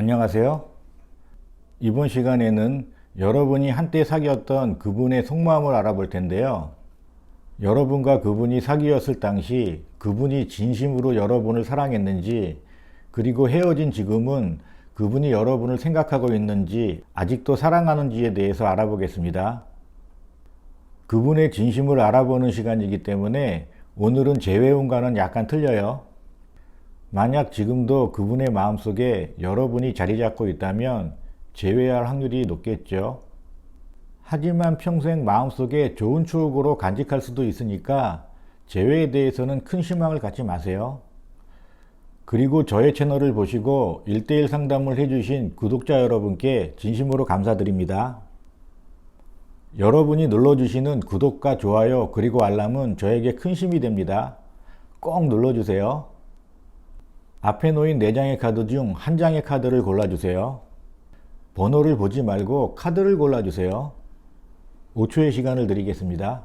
안녕하세요. 이번 시간에는 여러분이 한때 사귀었던 그분의 속마음을 알아볼 텐데요. 여러분과 그분이 사귀었을 당시 그분이 진심으로 여러분을 사랑했는지 그리고 헤어진 지금은 그분이 여러분을 생각하고 있는지 아직도 사랑하는지에 대해서 알아보겠습니다. 그분의 진심을 알아보는 시간이기 때문에 오늘은 재회운과는 약간 틀려요. 만약 지금도 그분의 마음속에 여러분이 자리 잡고 있다면 재회할 확률이 높겠죠. 하지만 평생 마음속에 좋은 추억으로 간직할 수도 있으니까 재회에 대해서는 큰 희망을 갖지 마세요. 그리고 저의 채널을 보시고 1대1 상담을 해주신 구독자 여러분께 진심으로 감사드립니다. 여러분이 눌러주시는 구독과 좋아요 그리고 알람은 저에게 큰 힘이 됩니다. 꼭 눌러주세요. 앞에 놓인 4장의 카드 중 한 장의 카드를 골라주세요. 번호를 보지 말고 카드를 골라주세요. 5초의 시간을 드리겠습니다.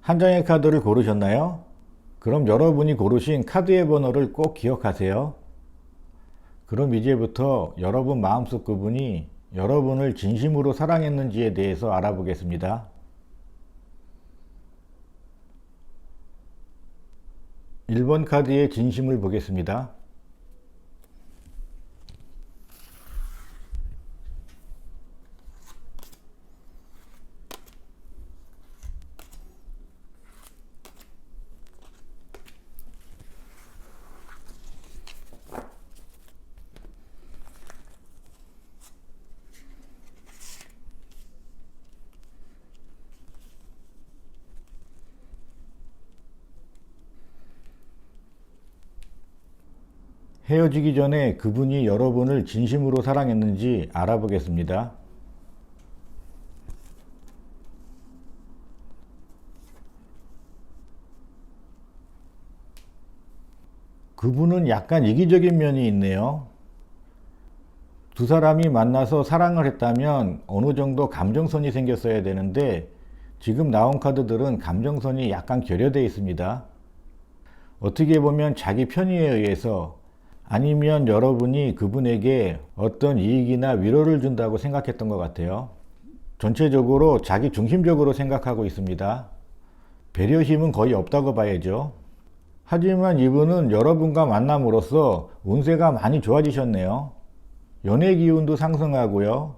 한 장의 카드를 고르셨나요? 그럼 여러분이 고르신 카드의 번호를 꼭 기억하세요. 그럼 이제부터 여러분 마음속 그분이 여러분을 진심으로 사랑했는지에 대해서 알아보겠습니다. 1번 카드의 진심을 보겠습니다. 헤어지기 전에 그분이 여러분을 진심으로 사랑했는지 알아보겠습니다. 그분은 약간 이기적인 면이 있네요. 두 사람이 만나서 사랑을 했다면 어느 정도 감정선이 생겼어야 되는데 지금 나온 카드들은 감정선이 약간 결여되어 있습니다. 어떻게 보면 자기 편의에 의해서 아니면 여러분이 그분에게 어떤 이익이나 위로를 준다고 생각했던 것 같아요. 전체적으로 자기 중심적으로 생각하고 있습니다. 배려심은 거의 없다고 봐야죠. 하지만 이분은 여러분과 만남으로써 운세가 많이 좋아지셨네요. 연애 기운도 상승하고요.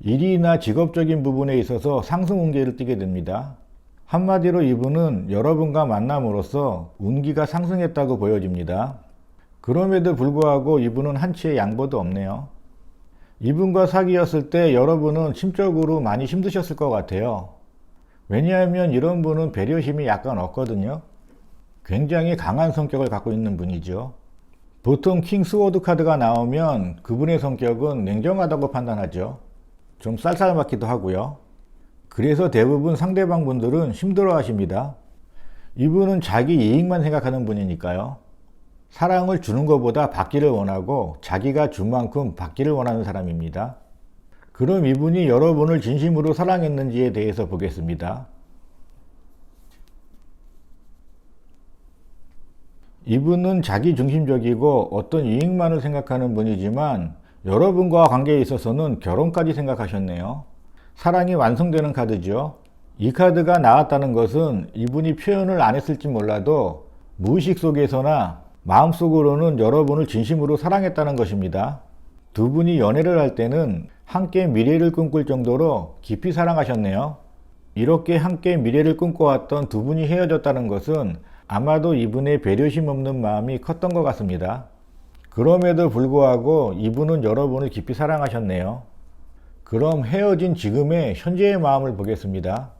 일이나 직업적인 부분에 있어서 상승 운기를 띠게 됩니다. 한마디로 이분은 여러분과 만남으로써 운기가 상승했다고 보여집니다. 그럼에도 불구하고 이분은 한치의 양보도 없네요. 이분과 사귀었을 때 여러분은 심적으로 많이 힘드셨을 것 같아요. 왜냐하면 이런 분은 배려심이 약간 없거든요. 굉장히 강한 성격을 갖고 있는 분이죠. 보통 킹 스워드 카드가 나오면 그분의 성격은 냉정하다고 판단하죠. 좀 쌀쌀맞기도 하고요. 그래서 대부분 상대방 분들은 힘들어 하십니다. 이분은 자기 이익만 생각하는 분이니까요. 사랑을 주는 것보다 받기를 원하고 자기가 준 만큼 받기를 원하는 사람입니다. 그럼 이분이 여러분을 진심으로 사랑했는지에 대해서 보겠습니다. 이분은 자기 중심적이고 어떤 이익만을 생각하는 분이지만 여러분과 관계에 있어서는 결혼까지 생각하셨네요. 사랑이 완성되는 카드죠. 이 카드가 나왔다는 것은 이분이 표현을 안 했을지 몰라도 무의식 속에서나 마음속으로는 여러분을 진심으로 사랑했다는 것입니다. 두 분이 연애를 할 때는 함께 미래를 꿈꿀 정도로 깊이 사랑하셨네요. 이렇게 함께 미래를 꿈꿔왔던 두 분이 헤어졌다는 것은 아마도 이분의 배려심 없는 마음이 컸던 것 같습니다. 그럼에도 불구하고 이분은 여러분을 깊이 사랑하셨네요. 그럼 헤어진 지금의 현재의 마음을 보겠습니다.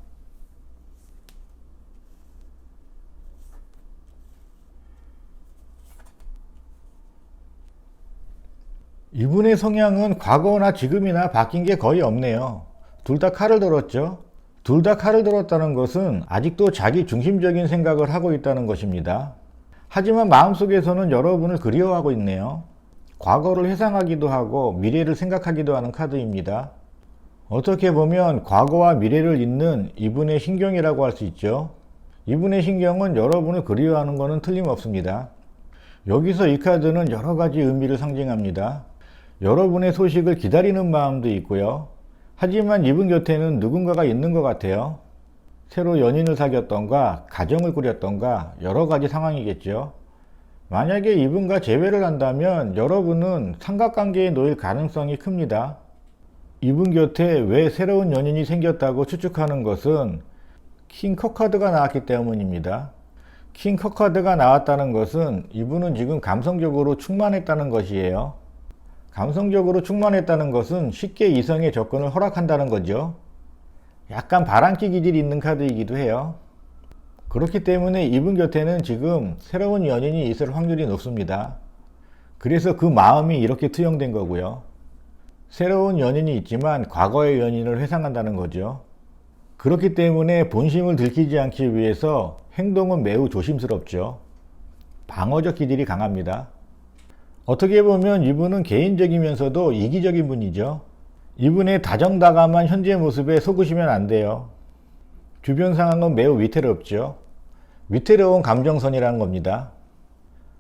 이분의 성향은 과거나 지금이나 바뀐 게 거의 없네요. 둘 다 칼을 들었죠. 둘 다 칼을 들었다는 것은 아직도 자기 중심적인 생각을 하고 있다는 것입니다. 하지만 마음속에서는 여러분을 그리워하고 있네요. 과거를 회상하기도 하고 미래를 생각하기도 하는 카드입니다. 어떻게 보면 과거와 미래를 잇는 이분의 신경이라고 할 수 있죠. 이분의 신경은 여러분을 그리워하는 것은 틀림없습니다. 여기서 이 카드는 여러 가지 의미를 상징합니다. 여러분의 소식을 기다리는 마음도 있고요. 하지만 이분 곁에는 누군가가 있는 것 같아요. 새로 연인을 사귀었던가, 가정을 꾸렸던가, 여러 가지 상황이겠죠. 만약에 이분과 재회를 한다면 여러분은 삼각관계에 놓일 가능성이 큽니다. 이분 곁에 왜 새로운 연인이 생겼다고 추측하는 것은 킹 커 카드가 나왔기 때문입니다. 킹 커 카드가 나왔다는 것은 이분은 지금 감성적으로 충만했다는 것이에요. 감성적으로 충만했다는 것은 쉽게 이성의 접근을 허락한다는 거죠. 약간 바람기 기질이 있는 카드이기도 해요. 그렇기 때문에 이분 곁에는 지금 새로운 연인이 있을 확률이 높습니다. 그래서 그 마음이 이렇게 투영된 거고요. 새로운 연인이 있지만 과거의 연인을 회상한다는 거죠. 그렇기 때문에 본심을 들키지 않기 위해서 행동은 매우 조심스럽죠. 방어적 기질이 강합니다. 어떻게 보면 이분은 개인적이면서도 이기적인 분이죠. 이분의 다정다감한 현재 모습에 속으시면 안 돼요. 주변 상황은 매우 위태롭죠. 위태로운 감정선이라는 겁니다.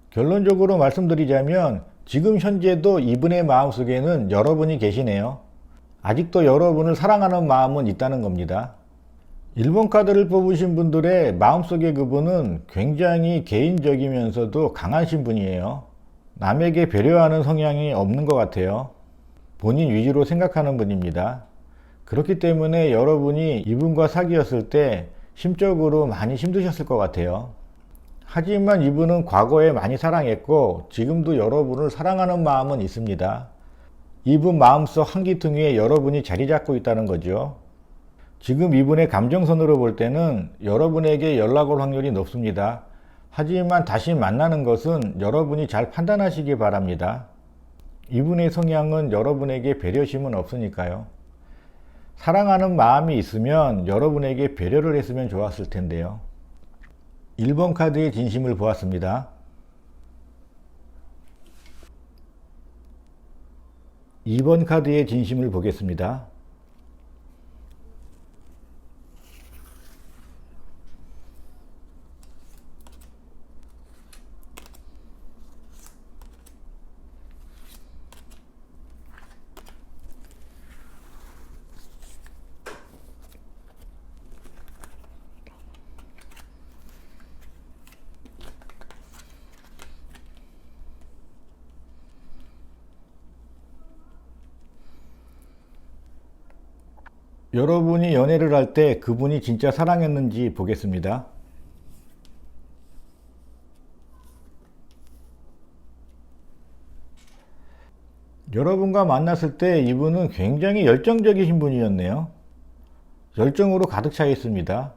결론적으로 말씀드리자면 지금 현재도 이분의 마음속에는 여러분이 계시네요. 아직도 여러분을 사랑하는 마음은 있다는 겁니다. 1번 카드를 뽑으신 분들의 마음속의 그분은 굉장히 개인적이면서도 강하신 분이에요. 남에게 배려하는 성향이 없는 것 같아요. 본인 위주로 생각하는 분입니다. 그렇기 때문에 여러분이 이분과 사귀었을 때 심적으로 많이 힘드셨을 것 같아요. 하지만 이분은 과거에 많이 사랑했고 지금도 여러분을 사랑하는 마음은 있습니다. 이분 마음속 한기퉁이에 여러분이 자리 잡고 있다는 거죠. 지금 이분의 감정선으로 볼 때는 여러분에게 연락 올 확률이 높습니다. 하지만 다시 만나는 것은 여러분이 잘 판단하시기 바랍니다. 이분의 성향은 여러분에게 배려심은 없으니까요. 사랑하는 마음이 있으면 여러분에게 배려를 했으면 좋았을 텐데요. 1번 카드의 진심을 보았습니다. 2번 카드의 진심을 보겠습니다. 여러분이 연애를 할 때 그분이 진짜 사랑했는지 보겠습니다. 여러분과 만났을 때 이분은 굉장히 열정적이신 분이었네요. 열정으로 가득 차 있습니다.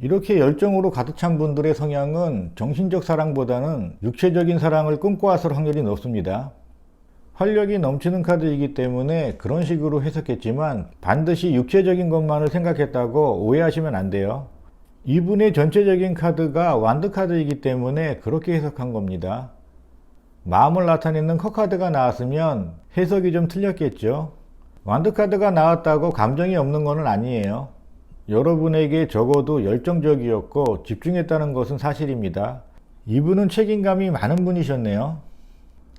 이렇게 열정으로 가득 찬 분들의 성향은 정신적 사랑보다는 육체적인 사랑을 꿈꿔왔을 확률이 높습니다. 활력이 넘치는 카드이기 때문에 그런 식으로 해석했지만 반드시 육체적인 것만을 생각했다고 오해하시면 안 돼요. 이분의 전체적인 카드가 완드 카드이기 때문에 그렇게 해석한 겁니다. 마음을 나타내는 커 카드가 나왔으면 해석이 좀 틀렸겠죠. 완드 카드가 나왔다고 감정이 없는 것은 아니에요. 여러분에게 적어도 열정적이었고 집중했다는 것은 사실입니다. 이분은 책임감이 많은 분이셨네요.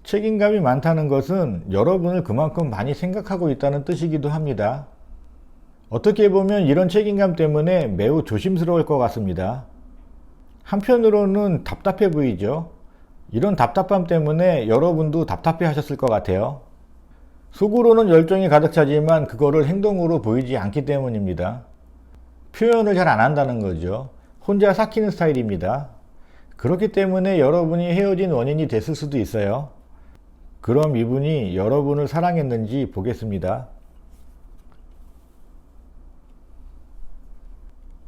책임감이 많다는 것은 여러분을 그만큼 많이 생각하고 있다는 뜻이기도 합니다. 어떻게 보면 이런 책임감 때문에 매우 조심스러울 것 같습니다. 한편으로는 답답해 보이죠? 이런 답답함 때문에 여러분도 답답해 하셨을 것 같아요. 속으로는 열정이 가득 차지만 그거를 행동으로 보이지 않기 때문입니다. 표현을 잘 안 한다는 거죠. 혼자 삭히는 스타일입니다. 그렇기 때문에 여러분이 헤어진 원인이 됐을 수도 있어요. 그럼 이분이 여러분을 사랑했는지 보겠습니다.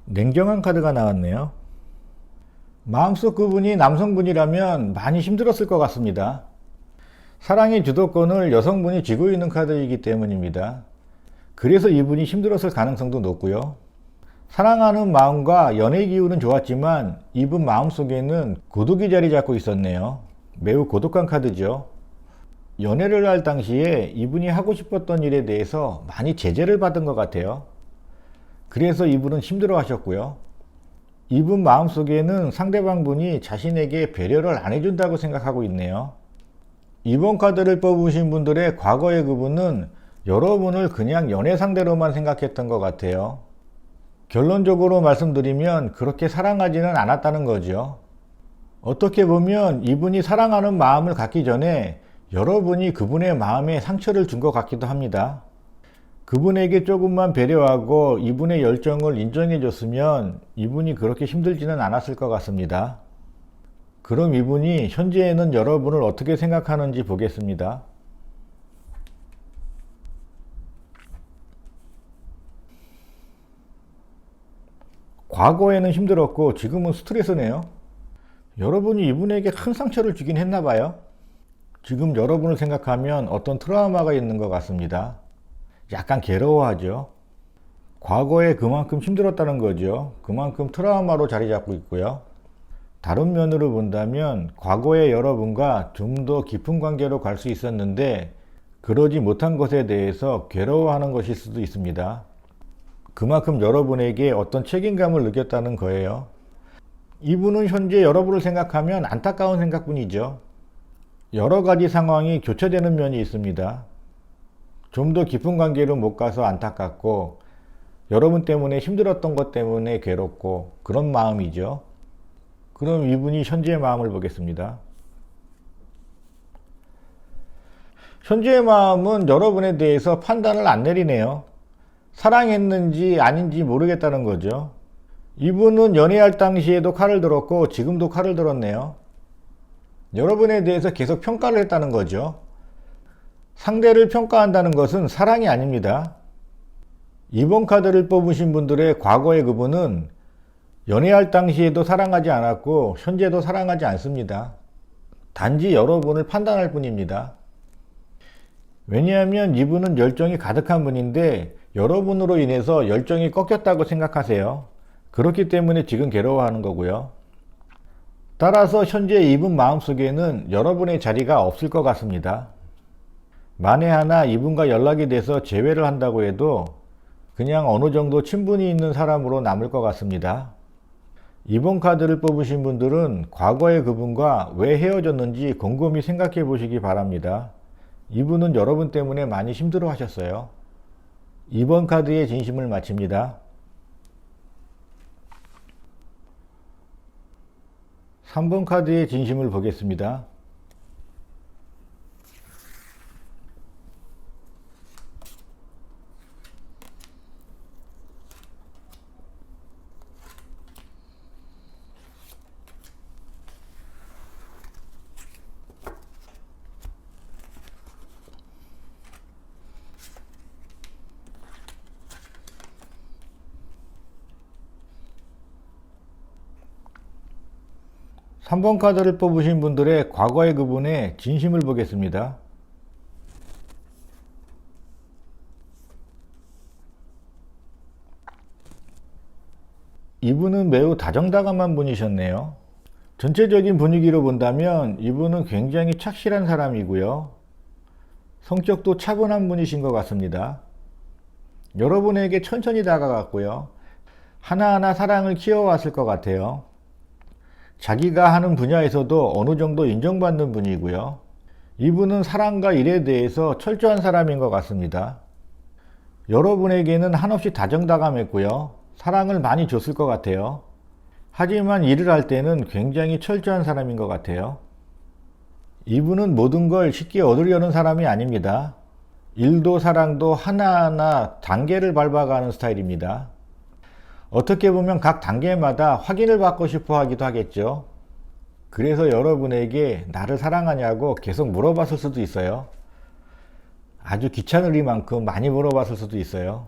냉정한 카드가 나왔네요. 마음속 그분이 남성분이라면 많이 힘들었을 것 같습니다. 사랑의 주도권을 여성분이 쥐고 있는 카드이기 때문입니다. 그래서 이분이 힘들었을 가능성도 높고요. 사랑하는 마음과 연애 기운은 좋았지만 이분 마음속에는 고독이 자리 잡고 있었네요. 매우 고독한 카드죠. 연애를 할 당시에 이분이 하고 싶었던 일에 대해서 많이 제재를 받은 것 같아요. 그래서 이분은 힘들어 하셨고요. 이분 마음속에는 상대방 분이 자신에게 배려를 안 해준다고 생각하고 있네요. 이번 카드를 뽑으신 분들의 과거의 그분은 여러분을 그냥 연애 상대로만 생각했던 것 같아요. 결론적으로 말씀드리면 그렇게 사랑하지는 않았다는 거죠. 어떻게 보면 이분이 사랑하는 마음을 갖기 전에 여러분이 그분의 마음에 상처를 준 것 같기도 합니다. 그분에게 조금만 배려하고 이분의 열정을 인정해 줬으면 이분이 그렇게 힘들지는 않았을 것 같습니다. 그럼 이분이 현재에는 여러분을 어떻게 생각하는지 보겠습니다. 과거에는 힘들었고 지금은 스트레스네요. 여러분이 이분에게 큰 상처를 주긴 했나 봐요. 지금 여러분을 생각하면 어떤 트라우마가 있는 것 같습니다. 약간 괴로워하죠. 과거에 그만큼 힘들었다는 거죠. 그만큼 트라우마로 자리 잡고 있고요. 다른 면으로 본다면 과거의 여러분과 좀 더 깊은 관계로 갈 수 있었는데 그러지 못한 것에 대해서 괴로워하는 것일 수도 있습니다. 그만큼 여러분에게 어떤 책임감을 느꼈다는 거예요. 이분은 현재 여러분을 생각하면 안타까운 생각뿐이죠. 여러 가지 상황이 교차되는 면이 있습니다. 좀 더 깊은 관계로 못 가서 안타깝고 여러분 때문에 힘들었던 것 때문에 괴롭고 그런 마음이죠. 그럼 이분이 현재의 마음을 보겠습니다. 현재의 마음은 여러분에 대해서 판단을 안 내리네요. 사랑했는지 아닌지 모르겠다는 거죠. 이분은 연애할 당시에도 칼을 들었고 지금도 칼을 들었네요. 여러분에 대해서 계속 평가를 했다는 거죠. 상대를 평가한다는 것은 사랑이 아닙니다. 이번 카드를 뽑으신 분들의 과거의 그분은 연애할 당시에도 사랑하지 않았고 현재도 사랑하지 않습니다. 단지 여러분을 판단할 뿐입니다. 왜냐하면 이분은 열정이 가득한 분인데 여러분으로 인해서 열정이 꺾였다고 생각하세요. 그렇기 때문에 지금 괴로워하는 거고요. 따라서 현재 이분 마음속에는 여러분의 자리가 없을 것 같습니다. 만에 하나 이분과 연락이 돼서 재회를 한다고 해도 그냥 어느 정도 친분이 있는 사람으로 남을 것 같습니다. 이번 카드를 뽑으신 분들은 과거의 그분과 왜 헤어졌는지 곰곰이 생각해 보시기 바랍니다. 이분은 여러분 때문에 많이 힘들어 하셨어요. 이번 카드의 진심을 마칩니다. 3번 카드의 진심을 보겠습니다. 삼번 카드를 뽑으신 분들의 과거의 그분의 진심을 보겠습니다. 이분은 매우 다정다감한 분이셨네요. 전체적인 분위기로 본다면 이분은 굉장히 착실한 사람이고요. 성격도 차분한 분이신 것 같습니다. 여러분에게 천천히 다가갔고요. 하나하나 사랑을 키워왔을 것 같아요. 자기가 하는 분야에서도 어느 정도 인정받는 분이고요. 이분은 사랑과 일에 대해서 철저한 사람인 것 같습니다. 여러분에게는 한없이 다정다감했고요. 사랑을 많이 줬을 것 같아요. 하지만 일을 할 때는 굉장히 철저한 사람인 것 같아요. 이분은 모든 걸 쉽게 얻으려는 사람이 아닙니다. 일도 사랑도 하나하나 단계를 밟아가는 스타일입니다. 어떻게 보면 각 단계마다 확인을 받고 싶어 하기도 하겠죠. 그래서 여러분에게 나를 사랑하냐고 계속 물어봤을 수도 있어요. 아주 귀찮으리만큼 많이 물어봤을 수도 있어요.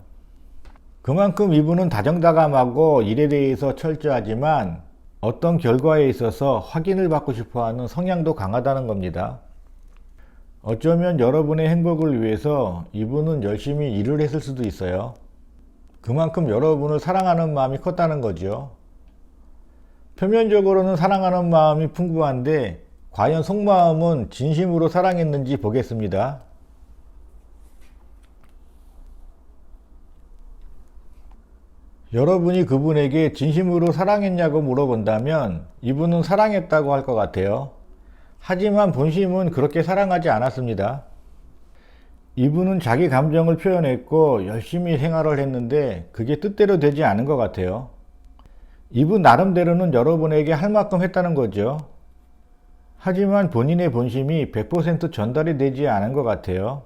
그만큼 이분은 다정다감하고 일에 대해서 철저하지만 어떤 결과에 있어서 확인을 받고 싶어 하는 성향도 강하다는 겁니다. 어쩌면 여러분의 행복을 위해서 이분은 열심히 일을 했을 수도 있어요. 그만큼 여러분을 사랑하는 마음이 컸다는 거죠. 표면적으로는 사랑하는 마음이 풍부한데 과연 속마음은 진심으로 사랑했는지 보겠습니다. 여러분이 그분에게 진심으로 사랑했냐고 물어본다면 이분은 사랑했다고 할 것 같아요. 하지만 본심은 그렇게 사랑하지 않았습니다. 이분은 자기 감정을 표현했고 열심히 생활을 했는데 그게 뜻대로 되지 않은 것 같아요. 이분 나름대로는 여러분에게 할 만큼 했다는 거죠. 하지만 본인의 본심이 100% 전달이 되지 않은 것 같아요.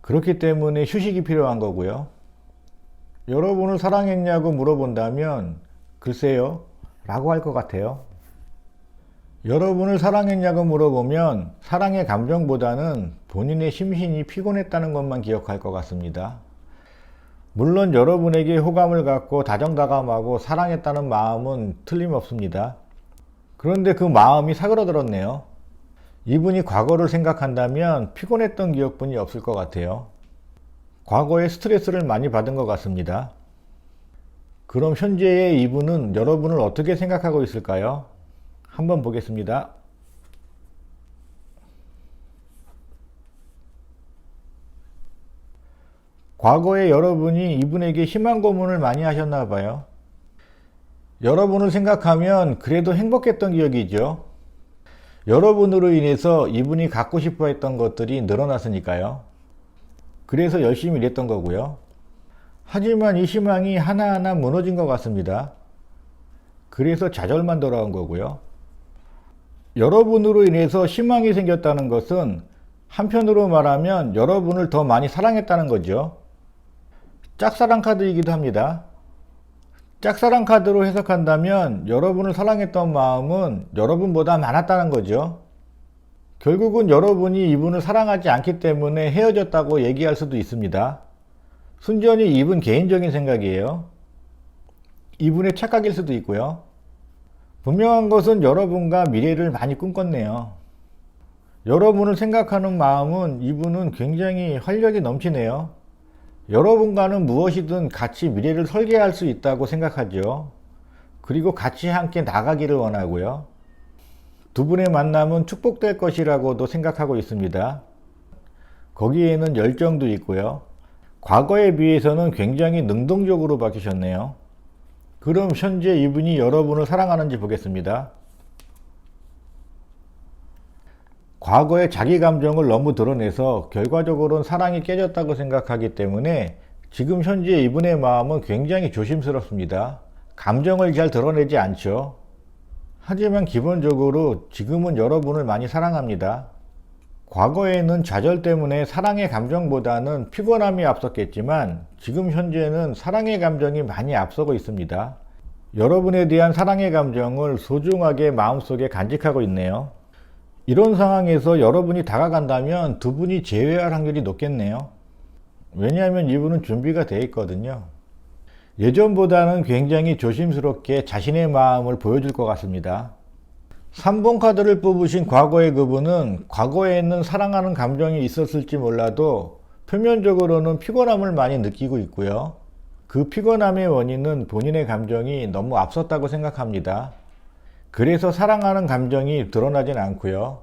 그렇기 때문에 휴식이 필요한 거고요. 여러분을 사랑했냐고 물어본다면 글쎄요 라고 할 것 같아요. 여러분을 사랑했냐고 물어보면 사랑의 감정보다는 본인의 심신이 피곤했다는 것만 기억할 것 같습니다. 물론 여러분에게 호감을 갖고 다정다감하고 사랑했다는 마음은 틀림없습니다. 그런데 그 마음이 사그러들었네요. 이분이 과거를 생각한다면 피곤했던 기억뿐이 없을 것 같아요. 과거에 스트레스를 많이 받은 것 같습니다. 그럼 현재의 이분은 여러분을 어떻게 생각하고 있을까요? 한번 보겠습니다. 과거에 여러분이 이분에게 심한 고문을 많이 하셨나 봐요. 여러분을 생각하면 그래도 행복했던 기억이죠. 여러분으로 인해서 이분이 갖고 싶어 했던 것들이 늘어났으니까요. 그래서 열심히 일했던 거고요. 하지만 이 희망이 하나하나 무너진 것 같습니다. 그래서 좌절만 돌아온 거고요. 여러분으로 인해서 희망이 생겼다는 것은 한편으로 말하면 여러분을 더 많이 사랑했다는 거죠. 짝사랑 카드이기도 합니다. 짝사랑 카드로 해석한다면 여러분을 사랑했던 마음은 여러분보다 많았다는 거죠. 결국은 여러분이 이분을 사랑하지 않기 때문에 헤어졌다고 얘기할 수도 있습니다. 순전히 이분 개인적인 생각이에요. 이분의 착각일 수도 있고요. 분명한 것은 여러분과 미래를 많이 꿈꿨네요. 여러분을 생각하는 마음은 이분은 굉장히 활력이 넘치네요. 여러분과는 무엇이든 같이 미래를 설계할 수 있다고 생각하죠. 그리고 같이 함께 나가기를 원하고요. 두 분의 만남은 축복될 것이라고도 생각하고 있습니다. 거기에는 열정도 있고요. 과거에 비해서는 굉장히 능동적으로 바뀌셨네요. 그럼 현재 이분이 여러분을 사랑하는지 보겠습니다. 과거의 자기 감정을 너무 드러내서 결과적으로는 사랑이 깨졌다고 생각하기 때문에 지금 현재 이분의 마음은 굉장히 조심스럽습니다. 감정을 잘 드러내지 않죠. 하지만 기본적으로 지금은 여러분을 많이 사랑합니다. 과거에는 좌절 때문에 사랑의 감정보다는 피곤함이 앞섰겠지만 지금 현재는 사랑의 감정이 많이 앞서고 있습니다. 여러분에 대한 사랑의 감정을 소중하게 마음속에 간직하고 있네요. 이런 상황에서 여러분이 다가간다면 두 분이 재회할 확률이 높겠네요. 왜냐하면 이분은 준비가 되어 있거든요. 예전보다는 굉장히 조심스럽게 자신의 마음을 보여줄 것 같습니다. 3번 카드를 뽑으신 과거의 그분은 과거에 있는 사랑하는 감정이 있었을지 몰라도 표면적으로는 피곤함을 많이 느끼고 있고요. 그 피곤함의 원인은 본인의 감정이 너무 앞섰다고 생각합니다. 그래서 사랑하는 감정이 드러나진 않고요.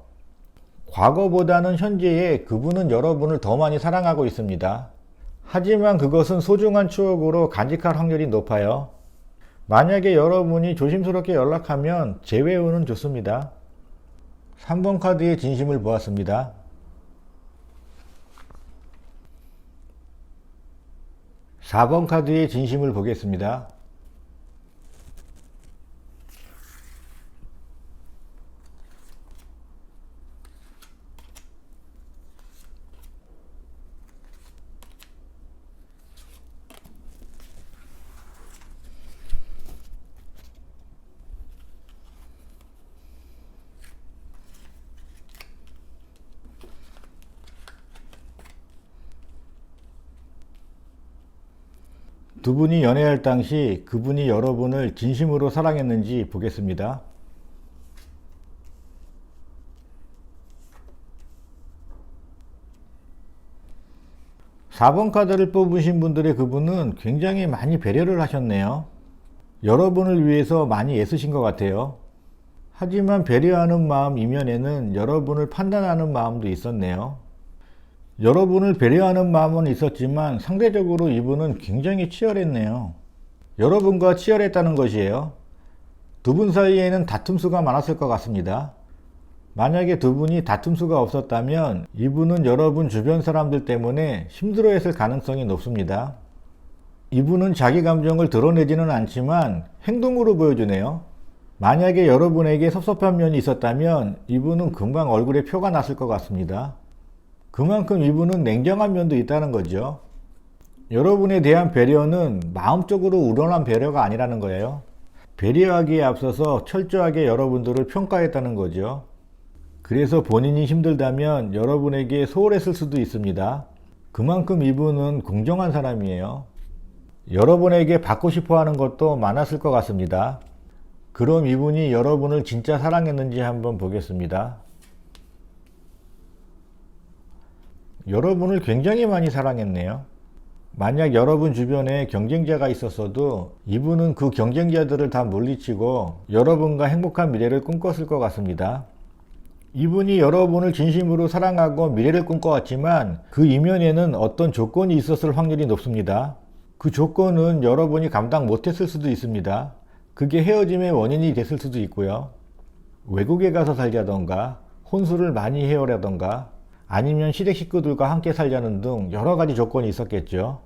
과거보다는 현재에 그분은 여러분을 더 많이 사랑하고 있습니다. 하지만 그것은 소중한 추억으로 간직할 확률이 높아요. 만약에 여러분이 조심스럽게 연락하면 재회후는 좋습니다. 3번 카드의 진심을 보았습니다. 4번 카드의 진심을 보겠습니다. 두 분이 연애할 당시 그분이 여러분을 진심으로 사랑했는지 보겠습니다. (4번) 카드를 뽑으신 분들의 그분은 굉장히 많이 배려를 하셨네요. 여러분을 위해서 많이 애쓰신 것 같아요. 하지만 배려하는 마음 이면에는 여러분을 판단하는 마음도 있었네요. 여러분을 배려하는 마음은 있었지만 상대적으로 이분은 굉장히 치열했네요. 여러분과 치열했다는 것이에요. 두 분 사이에는 다툼수가 많았을 것 같습니다. 만약에 두 분이 다툼수가 없었다면 이분은 여러분 주변 사람들 때문에 힘들어했을 가능성이 높습니다. 이분은 자기 감정을 드러내지는 않지만 행동으로 보여주네요. 만약에 여러분에게 섭섭한 면이 있었다면 이분은 금방 얼굴에 표가 났을 것 같습니다. 그만큼 이분은 냉정한 면도 있다는 거죠. 여러분에 대한 배려는 마음적으로 우러난 배려가 아니라는 거예요. 배려하기에 앞서서 철저하게 여러분들을 평가했다는 거죠. 그래서 본인이 힘들다면 여러분에게 소홀했을 수도 있습니다. 그만큼 이분은 공정한 사람이에요. 여러분에게 받고 싶어 하는 것도 많았을 것 같습니다. 그럼 이분이 여러분을 진짜 사랑했는지 한번 보겠습니다. 여러분을 굉장히 많이 사랑했네요. 만약 여러분 주변에 경쟁자가 있었어도 이분은 그 경쟁자들을 다 물리치고 여러분과 행복한 미래를 꿈꿨을 것 같습니다. 이분이 여러분을 진심으로 사랑하고 미래를 꿈꿔왔지만 그 이면에는 어떤 조건이 있었을 확률이 높습니다. 그 조건은 여러분이 감당 못했을 수도 있습니다. 그게 헤어짐의 원인이 됐을 수도 있고요. 외국에 가서 살자던가, 혼수를 많이 해오라던가, 아니면 시댁 식구들과 함께 살자는 등 여러 가지 조건이 있었겠죠.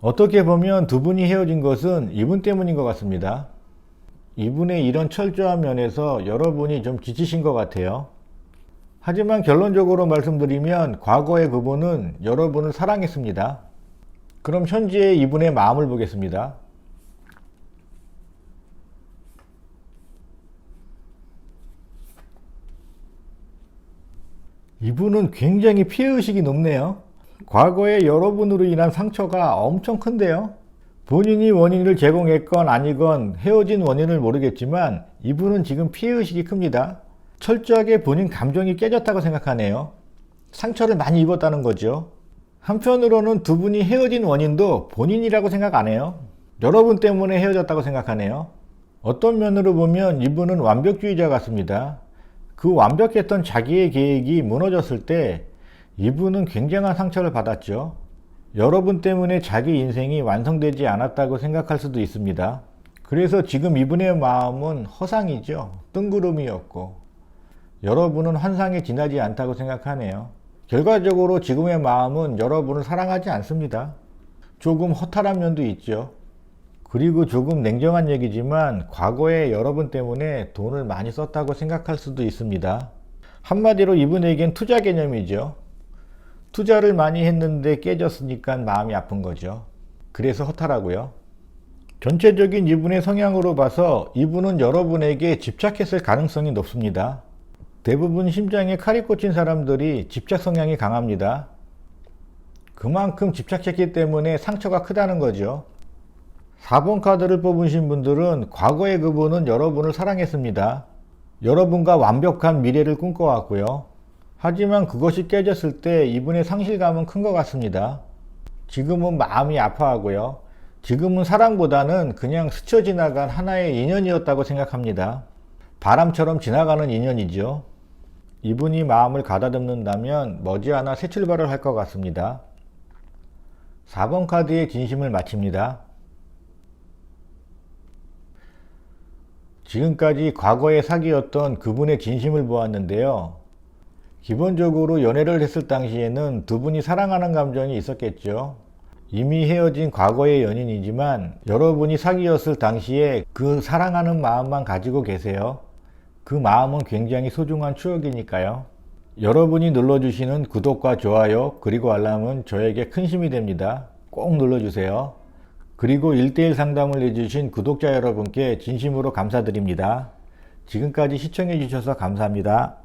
어떻게 보면 두 분이 헤어진 것은 이분 때문인 것 같습니다. 이분의 이런 철저한 면에서 여러분이 좀 지치신 것 같아요. 하지만 결론적으로 말씀드리면 과거의 그분은 여러분을 사랑했습니다. 그럼 현재의 이분의 마음을 보겠습니다. 이분은 굉장히 피해의식이 높네요. 과거에 여러분으로 인한 상처가 엄청 큰데요. 본인이 원인을 제공했건 아니건 헤어진 원인을 모르겠지만 이분은 지금 피해의식이 큽니다. 철저하게 본인 감정이 깨졌다고 생각하네요. 상처를 많이 입었다는 거죠. 한편으로는 두 분이 헤어진 원인도 본인이라고 생각 안 해요. 여러분 때문에 헤어졌다고 생각하네요. 어떤 면으로 보면 이분은 완벽주의자 같습니다. 그 완벽했던 자기의 계획이 무너졌을 때 이분은 굉장한 상처를 받았죠. 여러분 때문에 자기 인생이 완성되지 않았다고 생각할 수도 있습니다. 그래서 지금 이분의 마음은 허상이죠. 뜬구름이었고. 여러분은 환상에 지나지 않다고 생각하네요. 결과적으로 지금의 마음은 여러분을 사랑하지 않습니다. 조금 허탈한 면도 있죠. 그리고 조금 냉정한 얘기지만 과거에 여러분 때문에 돈을 많이 썼다고 생각할 수도 있습니다. 한마디로 이분에겐 투자 개념이죠. 투자를 많이 했는데 깨졌으니까 마음이 아픈 거죠. 그래서 허탈하고요. 전체적인 이분의 성향으로 봐서 이분은 여러분에게 집착했을 가능성이 높습니다. 대부분 심장에 칼이 꽂힌 사람들이 집착 성향이 강합니다. 그만큼 집착했기 때문에 상처가 크다는 거죠. 4번 카드를 뽑으신 분들은 과거의 그분은 여러분을 사랑했습니다. 여러분과 완벽한 미래를 꿈꿔왔고요. 하지만 그것이 깨졌을 때 이분의 상실감은 큰 것 같습니다. 지금은 마음이 아파하고요. 지금은 사랑보다는 그냥 스쳐 지나간 하나의 인연이었다고 생각합니다. 바람처럼 지나가는 인연이죠. 이분이 마음을 가다듬는다면 머지않아 새 출발을 할 것 같습니다. 4번 카드의 진심을 마칩니다. 지금까지 과거의 사기였던 그분의 진심을 보았는데요. 기본적으로 연애를 했을 당시에는 두 분이 사랑하는 감정이 있었겠죠. 이미 헤어진 과거의 연인이지만 여러분이 사귀었을 당시에 그 사랑하는 마음만 가지고 계세요. 그 마음은 굉장히 소중한 추억이니까요. 여러분이 눌러주시는 구독과 좋아요 그리고 알람은 저에게 큰 힘이 됩니다. 꼭 눌러주세요. 그리고 1대1 상담을 해주신 구독자 여러분께 진심으로 감사드립니다. 지금까지 시청해 주셔서 감사합니다.